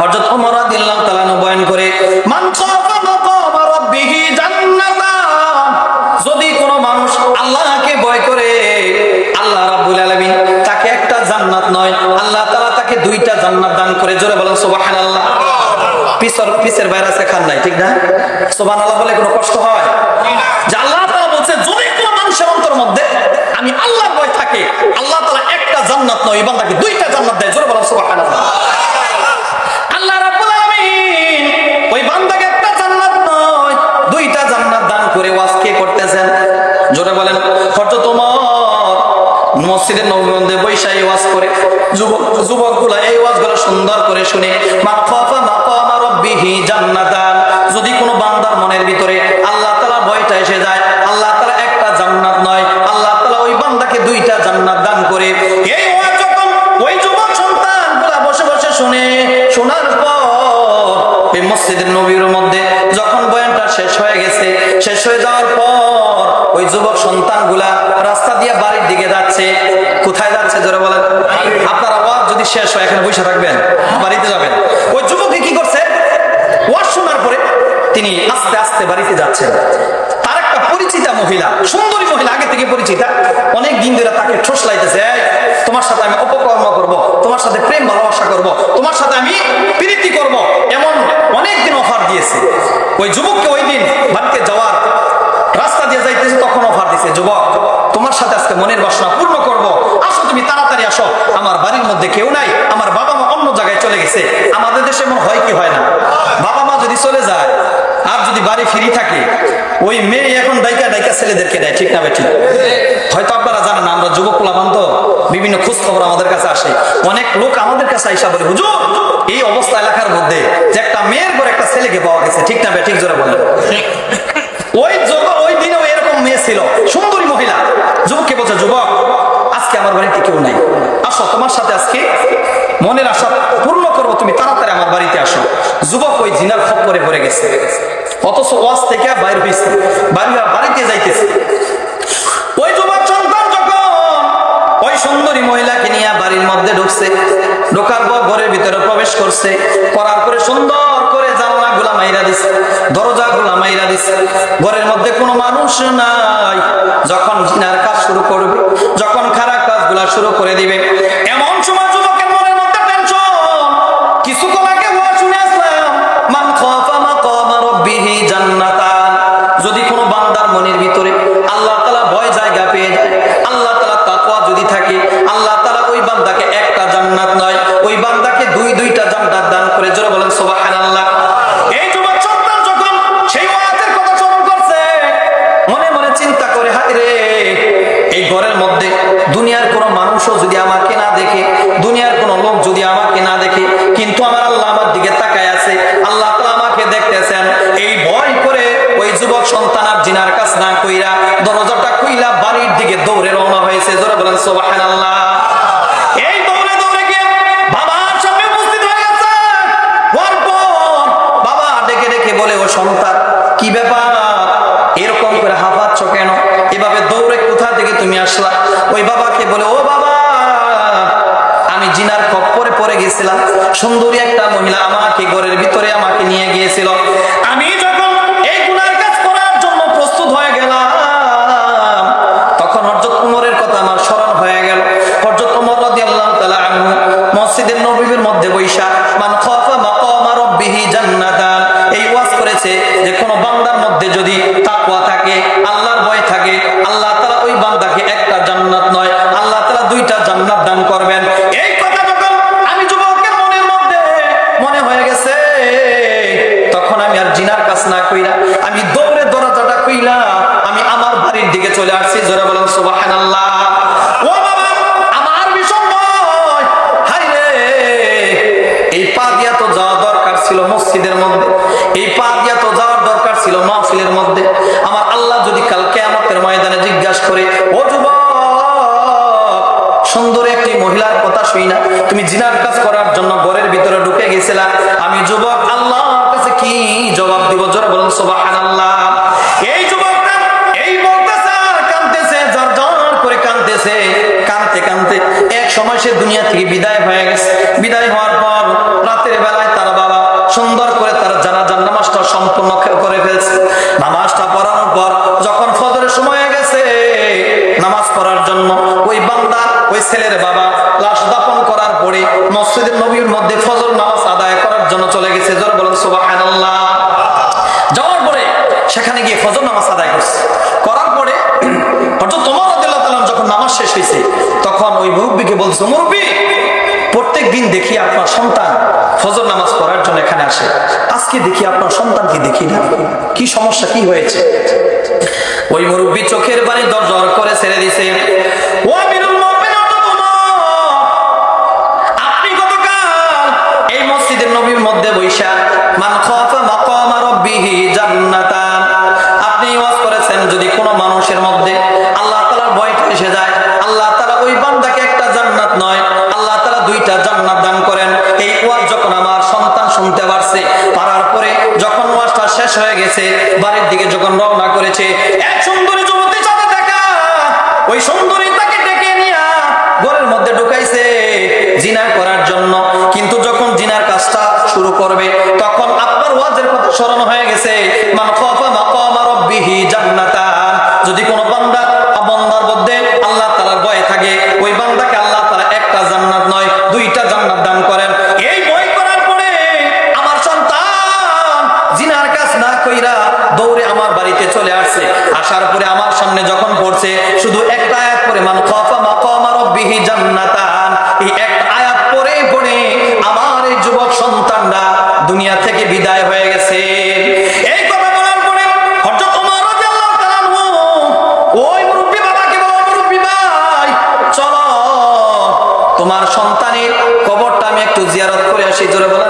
হযরত ওমর রাদিয়াল্লাহু তাআলা বয়ান করে, মান খাফা মাকামা রাব্বিহি জান্নাতান। যদি কোনো মানুষ আল্লাহকে ভয় করে, আল্লাহ রাব্বুল আলামিন তাকে একটা জান্নাত নয়, আল্লাহ তাআলা তাকে দুইটা জান্নাত দান করে, জোরে বলেন সুবহানাল্লাহ। পিসর পিসের বাইরে নাই, ঠিক না? সুবহানাল্লাহ বলে কোনো কষ্ট হয়? যে আল্লাহ তাআলা বলছে, যদি কোনো মানুষের মধ্যে আমি আল্লাহর ভয় থাকে, আল্লাহ তাআলা একটা জান্নাত নয়, এই বান্দাকে দুইটা জান্নাত দেয়। জোরে বলেন সুবহানাল্লাহ। মসজিদের নববন্দে বৈশাখী ওয়াজ করে। যুবক যুবকগুলা এই সুন্দর করে শুনে যদি কোনো বান্দার মনের ভিতরে আল্লাহ এসে যায়, আল্লাহ একটা জান্নাত নয়, আল্লাহ ওই বান্দাকে দুইটা জান্নাত দান করে। এই ওয়াজ যখন ওই যুবক বসে বসে শুনে, শোনার পর এই মসজিদের নবীর মধ্যে যখন বয়ানটা শেষ হয়ে গেছে, শেষ হয়ে যাওয়ার পর ওই যুবক সন্তানগুলা রাস্তা দিয়ে বাড়ির দিকে যাচ্ছে। কোথায় যাচ্ছে? জোরে বলেন। আপনার আওয়াজ যদি শেষ হয়, এখানে বসে থাকবেন, বাড়িতে যাবেন। ওই যুবকে কি করছে? ওয়াজ শোনার পরে তিনি আস্তে আস্তে বাড়িতে যাচ্ছেন। তোমার সাথে আমি এমন অনেক দিন অফার দিয়েছে। ওই যুবককে ওই দিন বাড়িতে যাওয়ার রাস্তা দিয়ে যাইতেছে, তখন অফার দিছে যুবক, তোমার সাথে আজকে মনের বাসনা পূর্ণ করব আসো তুমি তাড়াতাড়ি আসো আমার বাড়ির মধ্যে কেউ নাই আমার বাবা মা অন্য জায়গায় চলে গেছে আমাদের দেশে এমন হয় কি হয় না? বাবা মা যদি চলে যায়, আর যদি বাড়ি ফিরি থাকে, ওই মেয়ে এখন ডাইকা ডাইকা ছেলেদেরকে দেয়, ঠিক না বেঠিক? হয়তো আপনারা জানেন আমরা যুবক পোলাপান তো, বিভিন্ন খোঁজ খবর আমাদের কাছে আসে। অনেক লোক আমাদের কাছে আইসা বলে, হুজুর, এই অবস্থা এলাকার মধ্যে যে একটা মেয়ের পর একটা ছেলেকে পাওয়া গেছে, ঠিক না বেঠিক জোরে বলে ওই যুবক, ওই দিনেও এরকম মেয়ে ছিল, সুন্দরী মহিলা। যুবককে বলছে, যুবক, আজকে আমার বাড়িতে কেউ নাই। আসো, তোমার সাথে আজকে মনের আশা তুমি তাড়াতাড়ি আমার বাড়িতে আসো। যুবক ওই জিনার খপ্পরে ভরে গেছে। অথচ ওয়াজ থেকে বাইর হয়েছে বাড়ি বাড়িতে যাইতেছে। ওই যুবক সন্তান যখন ওই সুন্দরী মহিলাকে নিয়ে বাড়ির মধ্যে ঢুকছে, ঢোকার পর ঘরের ভিতরে প্রবেশ করছে, করার পরে সুন্দর করে জানলা গুলা মাইরা দিছে দরজা গুলা মাইরা দিছে। ঘরের মধ্যে কোনো মানুষ নাই। যখন জিনার কাজ শুরু করবে, যখন খারাপ কাজগুলা শুরু করে দিবে ভিতরে আল্লাহ তালা ভয় জায়গা পেয়ে যায়। আল্লাহ তালা তাকওয়া যদি থাকে, আল্লাহ তালা ওই বান্দাকে একটা জান্নাত নয়। ওই বান্দাকে দুই দুইটা জান্নাত দান করে। জোরে বলেন সোবাহ এই না কইরা দরজাটা খুইলা বাড়ির দিকে দৌড়ে রওনা হয়েছে। জোরে বলেন, সুবহানাল্লাহ। এরকম করে কেন? এভাবে দৌড়ে কোথা থেকে তুমি আসলা? ওই বাবাকে বলে, ও বাবা, আমি জিনার গেছিলাম। সুন্দরী একটা মহিলা আমাকে ওয়াজ যে কোন বান্দার মধ্যে যদি তাকওয়া থাকে, আল্লাহর ভয় থাকে, আল্লাহ তাআলা ওই বান্দাকে একটা জান্নাত নয়, আল্লাহ তাআলা দুইটা জান্নাত দান করবেন। এই কথা যখন আমি যুবকের মনের মধ্যে মনে হয়ে গেছে, তখন আমি আর জিনার কাজ না কইরা, আমি দৌড়ে দরজাটা কইলা আমি আমার বাড়ির দিকে চলে আসছি, জোরে বলেন দরকার ছিল মসজিদের মধ্যে। এই পা দিয়া তো যাওয়ার দরকার ছিল, মাহফিলের মধ্যে। আমার আল্লাহ যদি কাল কিয়ামতের ময়দানে জিজ্ঞাসা করে, ও যুবক, সুন্দর একটি মহিলার কথা শুই না, তুমি জিনার কাজ করার জন্য ঘরের ভিতরে ঢুকে গেছিলা? আমি যুবক, আল্লাহর কাছে কি জবাব দিব? জোরে বলুন এই যুবকটা এই বলতেছে যার যার করে কাঁদতে কাঁদতে এক সময় সে দুনিয়া থেকে বিদায় হয়ে গেছে। বিদায় হওয়ার পর রাতের বেলায় তারা সুন্দর করে সম্পূর্ণ করে ফেলছে। নামাজটা পড়ানোর পর যখন ফজরের সময় গেছে, নামাজ পড়ার জন্য ওই বান্দা, ওই ছেলের বাবা লাশ দাপন করার পরে মসজিদের নবীর মধ্যে ফজর নামাজ আদায় করার জন্য চলে গেছে। জোর বলেন, সুবহানাল্লাহ। যাওয়ার পরে সেখানে গিয়ে ফজর নামাজ আদায় করছে। করার পরে হঠাৎ তোমার যখন নামাজ শেষ হয়েছে, তখন ওই মুরব্বীকে বলছে মুরব্বী দিন দেখি আপনার সন্তান ফজর নামাজ পড়ার জন্য এখানে আসে। আজকে দেখি আপনার সন্তানকে দেখি না। কি সমস্যা, কি হয়েছে? ওই মুরব্বী চোখের বাড়ি দর দর করে ছেড়ে দিছে। আপনি গতকাল এই মসজিদের নবীর মধ্যে বৈশা গেছে বাড়ির দিকে যখন রওনা করেছে, এক সুন্দরী যুবতী সাথে দেখা। ওই সুন্দরী তাকে ডেকে নিয়া ঘরের মধ্যে ঢুকাইছে। জিনা করার জন্য। কিন্তু যখন জিনার কাজটা শুরু করবে তোমার সন্তানের কবরটা আমি একটু জিয়ারত করে আসি জোরে বলেন।